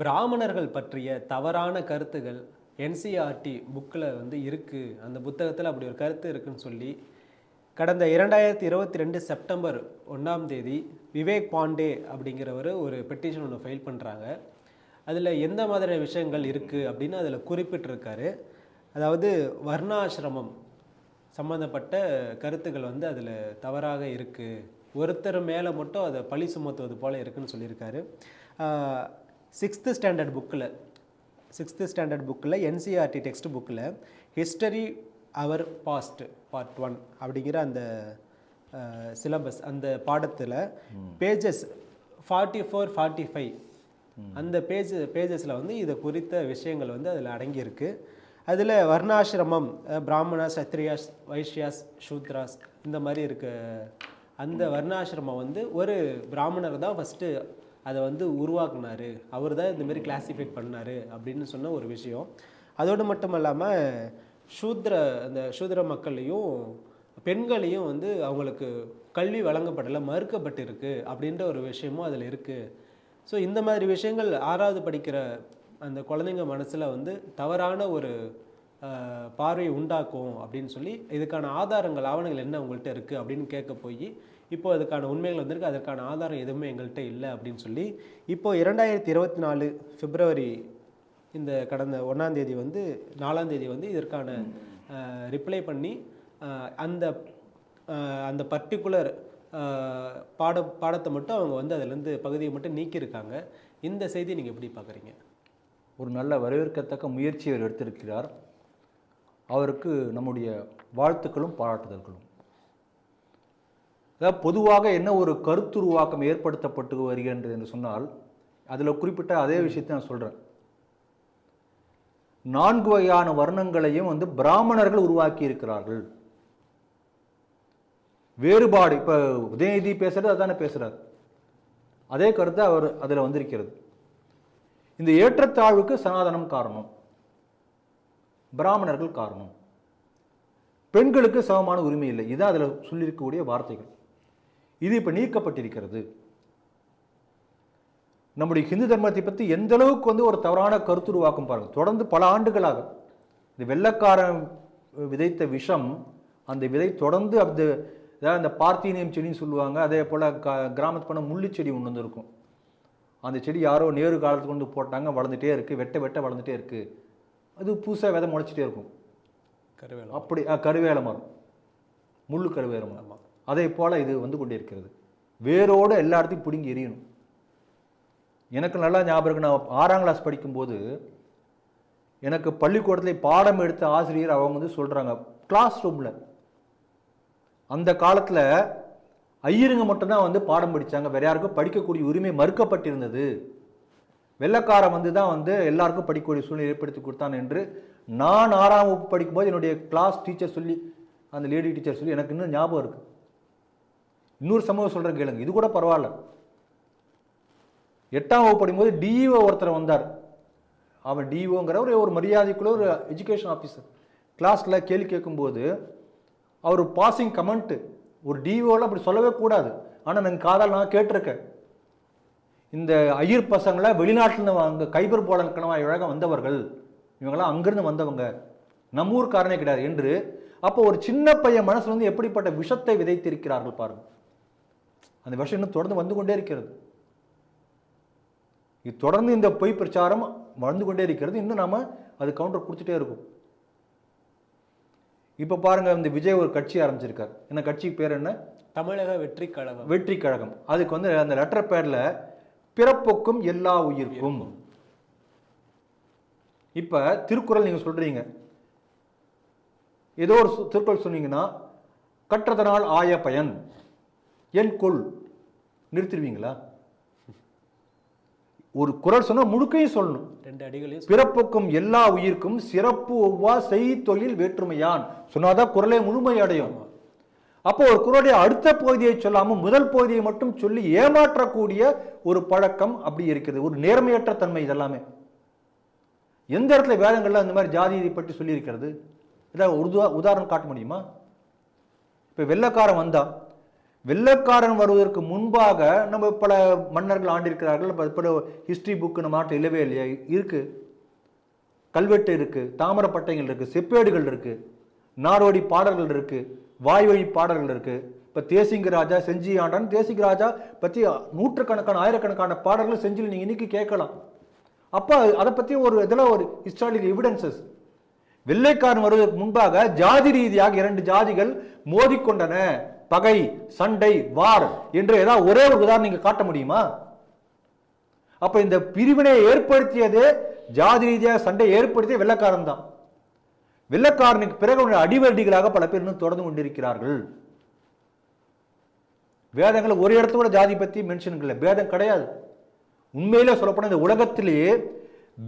பிராமணர்கள் பற்றிய தவறான கருத்துகள் என்சிஆர்டி புக்கில் வந்து இருக்குது அந்த புத்தகத்தில் அப்படி ஒரு கருத்து இருக்குன்னு சொல்லி கடந்த இரண்டாயிரத்தி இருபத்தி ரெண்டு செப்டம்பர் ஒன்றாம் தேதி விவேக் பாண்டே அப்படிங்கிறவர் ஒரு பெட்டிஷன் ஒன்று ஃபைல் பண்ணுறாங்க அதில் எந்த மாதிரியான விஷயங்கள் இருக்குது அப்படின்னு அதில் குறிப்பிட்டிருக்காரு. அதாவது வர்ணாசிரமம் சம்மந்தப்பட்ட கருத்துக்கள் வந்து அதில் தவறாக இருக்குது ஒருத்தர் மேலே மட்டும் அதை பழி சுமத்துவது போல் இருக்குன்னு சொல்லியிருக்காரு. சிக்ஸ்த்து ஸ்டாண்டர்ட் புக்கில் சிக்ஸ்த்து ஸ்டாண்டர்ட் புக்கில் என்சிஆர்டி டெக்ஸ்ட் புக்கில் history our past part one அப்படிங்கிற அந்த சிலபஸ் அந்த பாடத்தில் pages forty four forty five அந்த பேஜ் பேஜஸில் வந்து இது குறித்த விஷயங்கள் வந்து அதில் அடங்கியிருக்கு. அதில் வர்ணாசிரமம் பிராமணா சத்ரியாஸ் வைஷ்யாஸ் சூத்ராஸ் இந்த மாதிரி இருக்க. அந்த வர்ணாசிரமம் வந்து ஒரு பிராமணர் தான் ஃபஸ்ட்டு அதை வந்து உருவாக்குனார். அவர் தான் இந்தமாரி கிளாஸிஃபை பண்ணார் அப்படின்னு சொன்ன ஒரு விஷயம். அதோடு மட்டும் இல்லாமல் சூத்ர அந்த சூத்ர மக்களையும் பெண்களையும் வந்து அவங்களுக்கு கல்வி வழங்கப்படலை மறுக்கப்பட்டிருக்கு அப்படின்ற ஒரு விஷயமும் அதில் இருக்குது ஸோ இந்த மாதிரி விஷயங்கள் ஆறாவது படிக்கிற அந்த குழந்தைங்க மனசில் வந்து தவறான ஒரு பார்வையை உண்டாக்கும் அப்படின்னு சொல்லி இதுக்கான ஆதாரங்கள் ஆவணங்கள் என்ன உங்கள்கிட்ட இருக்குது அப்படின்னு கேட்க போய் இப்போ அதுக்கான உண்மைகள் வந்திருக்கு. அதற்கான ஆதாரம் எதுவுமே எங்கள்கிட்ட இல்லை அப்படின்னு சொல்லி இப்போ இரண்டாயிரத்தி இருபத்தி நாலு பிப்ரவரி இந்த கடந்த ஒன்றாம் தேதி வந்து நாலாம் தேதி வந்து இதற்கான ரிப்ளை பண்ணி அந்த அந்த பர்டிகுலர் பாட பாடத்தை மட்டும் அவங்க வந்து அதிலேருந்து பகுதியை மட்டும் நீக்கியிருக்காங்க. இந்த செய்தி நீங்கள் எப்படி பார்க்குறீங்க? ஒரு நல்ல வரவேற்கத்தக்க முயற்சியை அவர் எடுத்திருக்கிறார். அவருக்கு நம்முடைய வாழ்த்துக்களும் பாராட்டுதல்களும். அதாவது பொதுவாக என்ன ஒரு கருத்துருவாக்கம் ஏற்படுத்தப்பட்டு வருகின்றது என்று சொன்னால் அதில் குறிப்பிட்ட அதே விஷயத்தை நான் சொல்கிறேன் நான்கு வகையான வர்ணங்களையும் வந்து பிராமணர்கள் உருவாக்கி இருக்கிறார்கள். வேறுபாடு இப்போ உதயநிதி பேசுறது அதானே பேசுகிறார் அதே கருத்து அவர் அதில் வந்திருக்கிறது. இந்த ஏற்றத்தாழ்வுக்கு சனாதனம் காரணம் பிராமணர்கள் காரணம். பெண்களுக்கு சமமான உரிமை இல்லை. இதான் அதில் சொல்லியிருக்கக்கூடிய வார்த்தைகள். இது இப்போ நீக்கப்பட்டிருக்கிறது. நம்முடைய ஹிந்து தர்மத்தை பற்றி எந்த அளவுக்கு வந்து ஒரு தவறான கருத்துருவாக்கம் பாருங்க. தொடர்ந்து பல ஆண்டுகளாக இந்த வெள்ளக்காரன் விதைத்த விஷம் அந்த விதை தொடர்ந்து அந்த அதாவது அந்த பார்த்தீனியம் செடின்னு சொல்லுவாங்க அதே போல் க கிராமத்து பண்ண முள்ளு செடி ஒன்று வந்து இருக்கும் அந்த செடி யாரோ நேரு காலத்துக்கு கொண்டு போட்டாங்க வளர்ந்துட்டே இருக்குது வெட்ட வெட்ட வளர்ந்துட்டே இருக்குது அது புதுசாக விதை முளைச்சிட்டே இருக்கும். கருவேலம். அப்படி கருவேல மரம். முள்ளு கருவேல மரம். அதே போல் இது வந்து கொண்டே இருக்கிறது வேரோடு எல்லா இடத்தையும் பிடுங்கி எரியணும் எனக்கு நல்லா ஞாபகம் இருக்கு. நான் ஆறாம் கிளாஸ் படிக்கும்போது எனக்கு பள்ளிக்கூடத்தில் பாடம் எடுத்த ஆசிரியர் அவங்க வந்து சொல்கிறாங்க கிளாஸ் ரூமில் அந்த காலத்தில் ஐயருங்க மட்டும்தான் வந்து பாடம் படித்தாங்க வேற யாருக்கும் படிக்கக்கூடிய உரிமை மறுக்கப்பட்டிருந்தது. வெள்ளக்காரன் வந்து தான் வந்து எல்லாருக்கும் படிக்கக்கூடிய சூழ்நிலை ஏற்படுத்தி கொடுத்தான் என்று நான் ஆறாம் வகுப்பு படிக்கும்போது என்னுடைய கிளாஸ் டீச்சர் சொல்லி அந்த லேடி டீச்சர் சொல்லி எனக்கு இன்னும் ஞாபகம் இருக்குது இன்னொரு சமூகம் சொல்கிறேன் கேளுங்க. இது கூட பரவாயில்ல. எட்டாம் வகுப்பு படிக்கும்போது டிஇஓ ஒருத்தர் வந்தார். அவன் டிஓங்கிற ஒரு ஒரு மரியாதைக்குள்ள ஒரு எஜுகேஷன் ஆஃபீஸர் கிளாஸில் கேள்வி கேட்கும்போது அவர் பாசிங் கமெண்ட்டு ஒரு டிஓவில் அப்படி சொல்லவே கூடாது. ஆனால் நான் காதால் நான் கேட்டிருக்கேன். இந்த ஐயர் பசங்களை வெளிநாட்டில் அங்கே கைபர் போலக்கணமாக இழக வந்தவர்கள் இவங்களாம் அங்கேருந்து வந்தவங்க நம்ம ஊர்க்காரனே கிடையாது. என்று அப்போ ஒரு சின்ன பையன் மனசுல வந்து எப்படிப்பட்ட விஷத்தை விதைத்திருக்கிறார்கள் பாருங்கள் அந்த விஷம் இன்னும் தொடர்ந்து வந்து கொண்டே இருக்கிறது. இது தொடர்ந்து இந்த பொய் பிரச்சாரம் வந்து கொண்டே இருக்கிறது. இன்னும் நாம அது கவுண்டர் கொடுத்துட்டே இருக்கும். இப்போ பாருங்க இந்த விஜய் ஒரு கட்சி ஆரம்பிச்சிருக்கார். என்ன கட்சிக்கு பேர் என்ன? தமிழக வெற்றி கழகம் வெற்றி கழகம் அதுக்கு வந்து அந்த லெட்டர் பேர்ல பிறப்புக்கும் எல்லா உயிர்க்கும். இப்ப திருக்குறள் நீங்க சொல்றீங்க. ஏதோ ஒரு திருக்குறள் சொன்னீங்கன்னா கற்றதனால் ஆய பயன். என் கொள். நிறுத்திடுவீங்களா? ஒரு குறள் சொன்னா முழுக்கையும் சொல்லணும். ரெண்டு அடிகளையும் பிறப்புக்கும் எல்லா உயிர்க்கும் சிறப்பு ஒவ்வா செய் தொழில் வேற்றுமையான். சொன்னாதான் குறளே முழுமை அடையும் அப்போ ஒரு குறளுடைய அடுத்த பகுதியை சொல்லாம முதல் பகுதியை மட்டும் சொல்லி ஏமாற்றக்கூடிய ஒரு பழக்கம் அப்படி இருக்குது. ஒரு நேர்மையற்ற தன்மை இதெல்லாமே. எந்த இடத்துல வேதங்கள்ல அந்த மாதிரி ஜாதியை பற்றி சொல்லியிருக்கிறது? ஏதாவது ஒரு உதா- உதாரணம் காட்ட முடியுமா? இப்போ வெள்ளைக்காரன் வந்தான் வெள்ளைக்காரன் வருவதற்கு முன்பாக நம்ம பல மன்னர்கள் ஆண்டிருக்கிறார்கள். பல ஹிஸ்ட்ரி புக்கு நம்ம நாட்டில் இல்லவே இல்லையா? இருக்கு. கல்வெட்டு இருக்கு பட்டைகள் இருக்கு செப்பேடுகள் இருக்கு நாடோடி பாடல்கள் இருக்கு வாய்வழி பாடல்கள் இருக்கு. இப்ப தேசிங்க ராஜா செஞ்சி ஆண்டான். தேசிங்க ராஜா பத்தி நூற்றுக்கணக்கான ஆயிரக்கணக்கான பாடல்கள் செஞ்சில் நீங்க இன்னைக்கு கேட்கலாம். அப்ப அதை பத்தி ஒரு இதெல்லாம் ஒரு ஹிஸ்டாரிக்கல் எவிடன்சஸ் வெள்ளைக்காரன் வருவதற்கு முன்பாக ஜாதி ரீதியாக இரண்டு ஜாதிகள் மோதிக்கொண்டன. பகை சண்டை வார் என்று ஏதாவது ஒரே ஒரு உதாரணம் நீங்க காட்ட முடியுமா? அப்ப இந்த பிரிவினை ஏற்படுத்தியது ஜாதி ரீதியாக சண்டை ஏற்படுத்திய வெள்ளக்காரன் தான். வெள்ளைக்காரனுக்கு பிறகு உள்ள பல பேர் இன்னும் தொடர்ந்து கொண்டிருக்கிறார்கள். வேதங்கள் ஒரு இடத்து கூட ஜாதி பத்தி மென்ஷன் இல்லை. பேதம் கிடையாது. உண்மையில சொல்லப்போனால் இந்த உலகத்திலேயே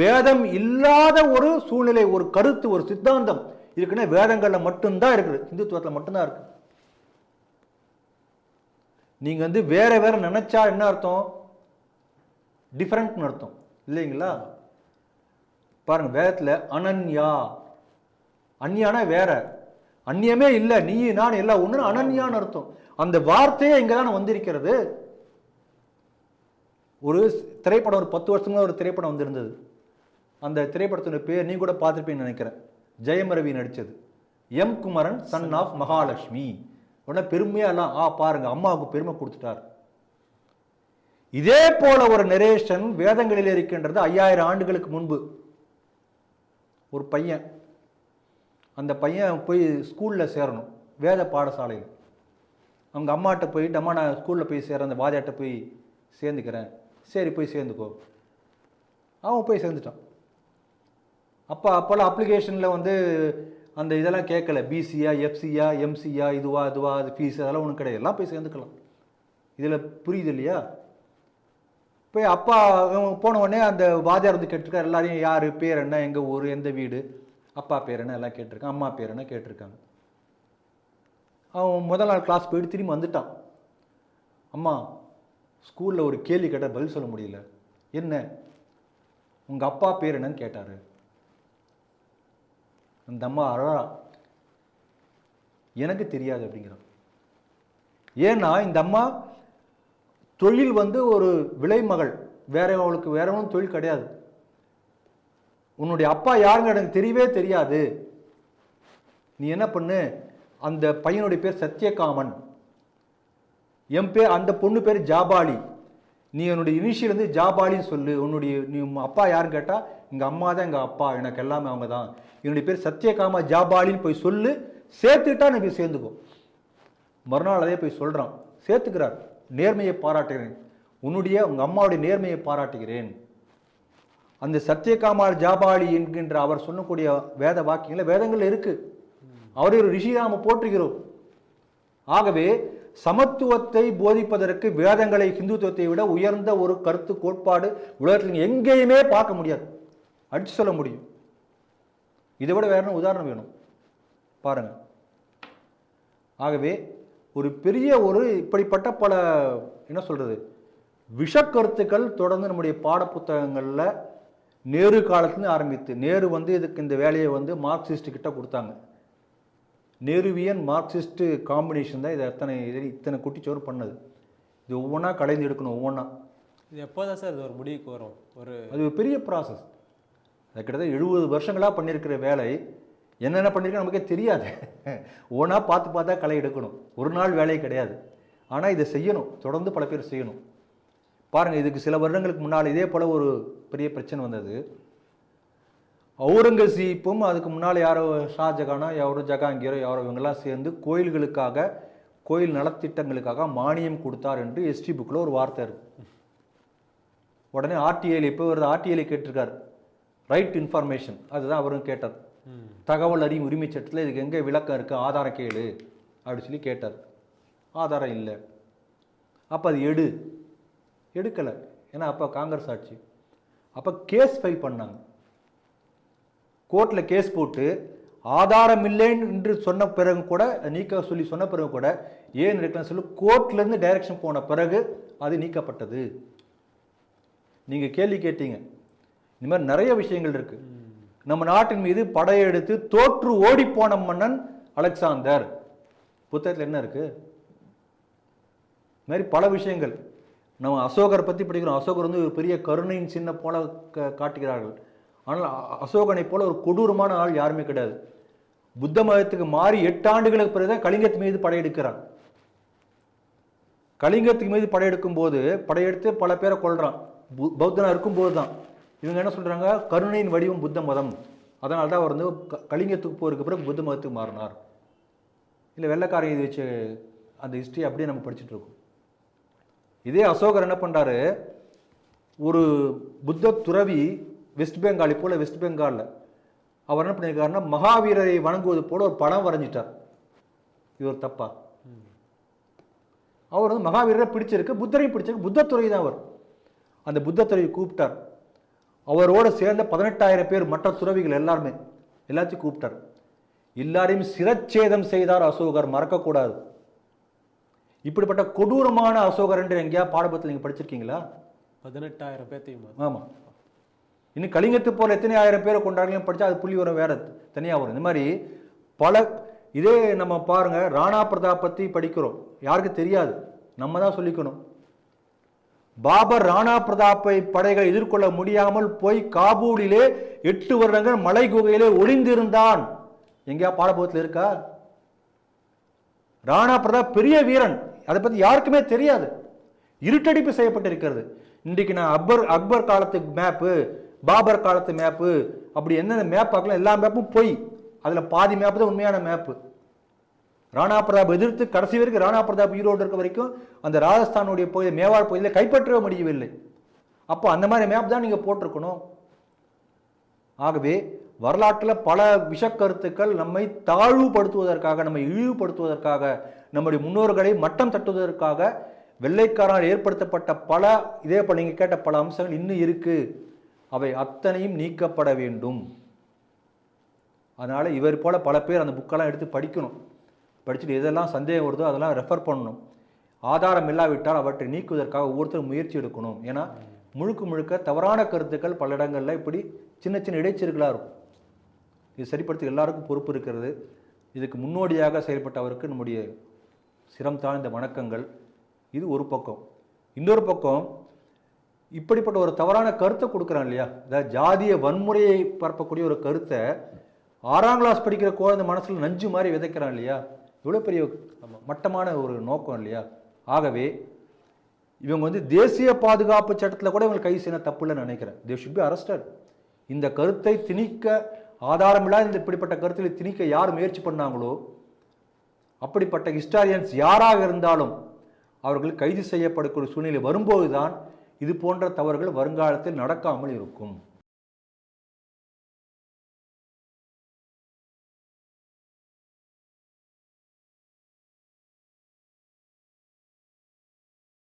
பேதம் இல்லாத ஒரு சூழ்நிலை ஒரு கருத்து ஒரு சித்தாந்தம் இருக்குன்னா வேதங்களில் மட்டும்தான் இருக்குது. இந்துத்துவத்தில் மட்டும்தான் இருக்குது. நீங்க வந்து வேற வேற நினைச்சா என்ன அர்த்தம்? டிஃபரெண்ட்னு அர்த்தம். இல்லைங்களா? பாருங்க வேதத்துல அனன்யா. அந்நியானா வேற. அந்நியமே இல்லை நீ நான் எல்லாம் ஒண்ணு அனன்யான்னு அர்த்தம். அந்த வார்த்தையே இங்க தான் வந்திருக்கிறது. ஒரு திரைப்படம் ஒரு பத்து வருஷங்களா ஒரு திரைப்படம் வந்திருந்தது. அந்த திரைப்படத்தோட பேர் நீ கூட பார்த்துருப்பீங்கன்னு நினைக்கிறேன். ஜெயம் ரவி நடிச்சது. M Kumaran son of Mahalakshmi. உடனே பெருமையாக எல்லாம் ஆ பாருங்கள் அம்மாவுக்கு பெருமை கொடுத்துட்டார். இதே போல ஒரு நரேஷன் வேதங்களில் இருக்கின்றது ஐயாயிரம் ஆண்டுகளுக்கு முன்பு. ஒரு பையன் அந்த பையன் போய் ஸ்கூலில் சேரணும் வேத பாடசாலையில். அவங்க அம்மாட்ட போயிட்டு அம்மா நான் ஸ்கூலில் போய் சேர அந்த வாதியாட்ட போய் சேர்ந்துக்கிறேன். சரி போய் சேர்ந்துக்கோ. அவன் போய் சேர்ந்துட்டான். அப்போ அப்போல்லாம் அப்ளிகேஷனில் வந்து அந்த இதெல்லாம் கேட்கல. பிசியா எஃப்சியா எம்சியா இதுவா இதுவா அது ஃபீஸ் அதெல்லாம் ஒன்றும் கிடையாது. எல்லாம் போய் சேர்ந்துக்கலாம். இதில் புரியுது இல்லையா? போய் அப்பா போன உடனே அந்த வாத்தியார் வந்து கேட்டிருக்காரு. எல்லாரையும் யார் பேர் என்ன எங்கள் ஊர் எந்த வீடு அப்பா பேர் என்ன எல்லாம் கேட்டிருக்கான் அம்மா பேர் என்ன கேட்டிருக்காங்க. அவன் முதல் நாள் கிளாஸ் போயிட்டு திரும்பி வந்துட்டான். அம்மா ஸ்கூலில் ஒரு கேள்வி கேட்டால் பதில் சொல்ல முடியல. என்ன? உங்கள் அப்பா பேர் என்னன்னு கேட்டார். அந்த அம்மா அழறா. எனக்கு தெரியாது அப்படிங்கிறான் ஏன்னா இந்த அம்மா தொழில் வந்து ஒரு விலை மகள். வேற அவளுக்கு வேற ஒன்றும் தொழில் கிடையாது. உன்னுடைய அப்பா யாருங்க எனக்கு தெரியவே தெரியாது. நீ என்ன பண்ணு? அந்த பையனுடைய பேர் சத்யகாமன். என் பேர் அந்த பொண்ணு பேர் ஜாபாலி. நீ என்னுடைய இனிஷியல் வந்து ஜாபாலின்னு சொல்லு. உன்னுடைய நீ அப்பா யாருன்னு கேட்டால் எங்கள் அம்மா தான் எங்கள் அப்பா எனக்கு எல்லாமே அவங்க தான். என்னுடைய பேர் சத்யகாமா ஜாபாலின்னு போய் சொல்லு சேர்த்துக்கிட்டா நீ போய் சேர்ந்துக்கோ. மறுநாள் அதே போய் சொல்கிறான் சேர்த்துக்கிறார். நேர்மையை பாராட்டுகிறேன். உன்னுடைய உங்கள் அம்மாவுடைய நேர்மையை பாராட்டுகிறேன். அந்த சத்தியகாமால் ஜாபாலி என்கின்ற அவர் சொல்லக்கூடிய வேத வாக்கியங்களில் வேதங்கள் இருக்குது அவரை ஒரு ரிஷியாக நாம் போற்றுகிறோம். ஆகவே சமத்துவத்தை போதிப்பதற்கு வேதங்களை ஹிந்துத்துவத்தை விட உயர்ந்த ஒரு கருத்து கோட்பாடு உலகத்தில் எங்கேயுமே பார்க்க முடியாது. அடிச்சு சொல்ல முடியும். இதை விட வேற என்ன உதாரணம் வேணும்? பாருங்க. ஆகவே ஒரு பெரிய ஒரு இப்படிப்பட்ட பல என்ன சொல்றது விஷக்கருத்துக்கள் தொடர்ந்து நம்முடைய பாடப்புத்தகங்கள்ல நேரு காலத்துலேருந்து ஆரம்பித்து நேரு வந்து இதுக்கு இந்த வேலையை வந்து மார்க்சிஸ்ட் கிட்ட கொடுத்தாங்க. நேருவியன் மார்க்சிஸ்ட் காம்பினேஷன் தான் இதை எத்தனை இது இத்தனை குட்டிச்சோறு பண்ணது. இது ஒவ்வொன்றா கலைந்து எடுக்கணும் ஒவ்வொன்றா இது எப்போதான் சார் இது ஒரு முடிவுக்கு வரும்? ஒரு அது ஒரு பெரிய ப்ராசஸ் கிட்டத்தட்ட எழுபது வருஷங்களாக பண்ணியிருக்கிற வேலை. என்னென்ன பண்ணியிருக்கோம் நமக்கே தெரியாது. ஓனாக பார்த்து பார்த்தா களை எடுக்கணும். ஒரு நாள் வேலையே கிடையாது. ஆனால் இதை செய்யணும். தொடர்ந்து பல பேர் செய்யணும். பாருங்கள் இதுக்கு சில வருடங்களுக்கு முன்னால் இதே போல் ஒரு பெரிய பிரச்சனை வந்தது. அவுரங்கசீப்பும் அதுக்கு முன்னால் யாரோ ஷாஜகானோ யாரோ ஜகாங்கீரோ யாரோ இவங்கெல்லாம் சேர்ந்து கோயில்களுக்காக கோயில் நலத்திட்டங்களுக்காக மானியம் கொடுத்தார் என்று எஸ்டி புக்கில் ஒரு வார்த்தை இருக்கு. உடனே ஆர்டிஐயில் இப்போ வருது. ஆர்டிஐயில் கேட்டிருக்காரு. ரைட் இன்ஃபர்மேஷன் அதுதான் அவரும் கேட்டார். தகவல் அறியும் உரிமை சட்டத்தில் இதுக்கு எங்கே விளக்கம் இருக்குது ஆதாரம் கேளு. அப்படி சொல்லி கேட்டார். ஆதாரம் இல்லை. அப்போ அது எடு. எடுக்கலை. ஏன்னா அப்போ காங்கிரஸ் ஆட்சி. அப்போ கேஸ் ஃபைல் பண்ணாங்க. கோர்ட்டில் கேஸ் போட்டு ஆதாரம் இல்லைன்னு என்று சொன்ன பிறகு கூட நீக்க சொல்லி சொன்ன பிறகு கூட ஏன் இருக்கலாம் சொல்லி கோர்ட்லேருந்து டைரக்ஷன் போன பிறகு அது நீக்கப்பட்டது. நீங்கள் கேள்வி கேட்டீங்க. இந்த மாதிரி நிறைய விஷயங்கள் இருக்கு. நம்ம நாட்டின் மீது படையெடுத்து தோற்று ஓடிப்போன மன்னன் அலெக்சாந்தர். புத்தகத்தில் என்ன இருக்கு? இது மாதிரி பல விஷயங்கள். நம்ம அசோகரை பற்றி படிக்கிறோம். அசோகர் வந்து ஒரு பெரிய கருணையின் சின்ன போல க- காட்டுகிறார்கள். ஆனால் அசோகனை போல ஒரு கொடூரமான ஆள் யாருமே கிடையாது. புத்த மதத்துக்கு மாறி எட்டு ஆண்டுகளுக்கு பிறகுதான் கலிங்கத்து மீது படையெடுக்கிறான். கலிங்கத்துக்கு மீது படையெடுக்கும் போது படையெடுத்து பல பேரை கொள்றான் பு- இருக்கும் இருக்கும்போது தான் இவங்க என்ன சொல்கிறாங்க கருணையின் வடிவம் புத்த மதம். அதனால தான் அவர் வந்து க- கலிங்கத்துக்கு போகிறதுக்கு பிறகு புத்த மதத்துக்கு மாறினார். இல்லை வெள்ளக்காரன் இது வச்சு அந்த ஹிஸ்ட்ரி அப்படியே நம்ம படிச்சுட்டு இருக்கோம். இதே அசோகர் என்ன பண்ணுறாரு ஒரு புத்த துறவி வெஸ்ட் பெங்கால் போல் வெஸ்ட் பெங்காலில் அவர் என்ன பண்ணியிருக்காருன்னா மகாவீரரை வணங்குவது போல ஒரு படம் வரைஞ்சிட்டார். இது ஒரு தப்பா? அவர் வந்து மகாவீரரை பிடிச்சிருக்கு புத்தரையும் பிடிச்சிருக்கு புத்த துறை தான் அவர். அந்த புத்த துறையை கூப்பிட்டார். அவரோட சேர்ந்த பதினெட்டாயிரம் பேர் மற்ற துறவிகள் எல்லாருமே எல்லாத்தையும் கூப்பிட்டார். எல்லாரையும் சிரச்சேதம் செய்தார் அசோகர் மறக்கக்கூடாது. இப்படிப்பட்ட கொடூரமான அசோகர் என்று எங்கேயா பாடபத்தில் நீங்கள் படிச்சிருக்கீங்களா? பதினெட்டாயிரம் பேர்த்தையும் ஆமாம் இன்னும் கலிங்கத்து போல எத்தனை ஆயிரம் பேரை கொண்டாடுறீங்கன்னு படிச்சா அது புள்ளி வரும் வேற தனியாக வரும். இந்த மாதிரி பல இதே நம்ம பாருங்க ராணா பிரதாப் பற்றி படிக்கிறோம். யாருக்கு தெரியாது? நம்ம தான் சொல்லிக்கணும். பாபர் ராணா பிரதாப்பை படைகள் எதிர்கொள்ள முடியாமல் போய் காபூலிலே எட்டு வருடங்கள் மலை குகையிலே ஒளிந்திருந்தான். எங்கேயா பாடபோகத்தில் இருக்கா? ராணா பிரதாப் பெரிய வீரன். அதை பத்தி யாருக்குமே தெரியாது. இருட்டடிப்பு செய்யப்பட்டிருக்கிறது. இன்றைக்கு நான் அக்பர் அக்பர் காலத்து மேப்பு பாபர் காலத்து மேப்பு அப்படி என்னென்ன மேப் பார்க்கலாம் எல்லா மேப்பும் போய். அதில் பாதி மேப்பு தான் உண்மையான மேப்பு ராணா பிரதாப் எதிர்த்து கடைசி வரைக்கும் ராணா பிரதாப் ஈரோடு இருக்க வரைக்கும் அந்த ராஜஸ்தானுடைய பகுதி மேவார் பகுதியில் கைப்பற்றவே முடியவில்லை. அப்போ அந்த மாதிரி மேப் தான் நீங்கள் போட்டிருக்கணும். ஆகவே வரலாற்றில் பல விஷக்கருத்துக்கள் நம்மை தாழ்வுபடுத்துவதற்காக நம்மை இழிவுபடுத்துவதற்காக நம்முடைய முன்னோர்களை மட்டம் தட்டுவதற்காக வெள்ளைக்காரனால் ஏற்படுத்தப்பட்ட பல இதே போல் நீங்கள் கேட்ட பல அம்சங்கள் இன்னும் இருக்குது அவை அத்தனையும் நீக்கப்பட வேண்டும். அதனால் இவர் போல பல பேர் அந்த புக்கெல்லாம் எடுத்து படிக்கணும். படிச்சுட்டு எதெல்லாம் சந்தேகம் வருதோ அதெல்லாம் ரெஃபர் பண்ணணும். ஆதாரம் இல்லாவிட்டால் அவற்றை நீக்குவதற்காக ஒவ்வொருத்தரும் முயற்சி எடுக்கணும். ஏன்னா முழுக்க முழுக்க தவறான கருத்துக்கள் பல இடங்களில் இப்படி சின்ன சின்ன இடைச்செருகளாக இருக்கும். இது சரிப்படுத்த எல்லாருக்கும் பொறுப்பு இருக்கிறது. இதுக்கு முன்னோடியாக செயல்பட்டவருக்கு நம்முடைய சிரம் தாழ்ந்த வணக்கங்கள். இது ஒரு பக்கம். இன்னொரு பக்கம் இப்படிப்பட்ட ஒரு தவறான கருத்தை கொடுக்குறான் இல்லையா? அதாவது ஜாதிய வன்முறையை பரப்பக்கூடிய ஒரு கருத்தை ஆறாம் கிளாஸ் படிக்கிற குழந்தை மனசில் நஞ்சு மாதிரி விதைக்கிறான் இல்லையா? இவ்வளோ பெரிய மட்டமான ஒரு நோக்கம் இல்லையா? ஆகவே இவங்க வந்து தேசிய பாதுகாப்பு சட்டத்தில் கூட இவங்க கைது செய்ய தப்பு இல்லைன்னு நினைக்கிறேன். தே ஷுட் பி அரஸ்டட் இந்த கருத்தை திணிக்க ஆதாரமில்லாத இந்த இப்படிப்பட்ட கருத்தில் திணிக்க யார் முயற்சி பண்ணாங்களோ அப்படிப்பட்ட ஹிஸ்டாரியன்ஸ் யாராக இருந்தாலும் அவர்கள் கைது செய்யப்படக்கூடிய சூழ்நிலை வரும்போதுதான் இது போன்ற தவறுகள் வருங்காலத்தில் நடக்காமல் இருக்கும்.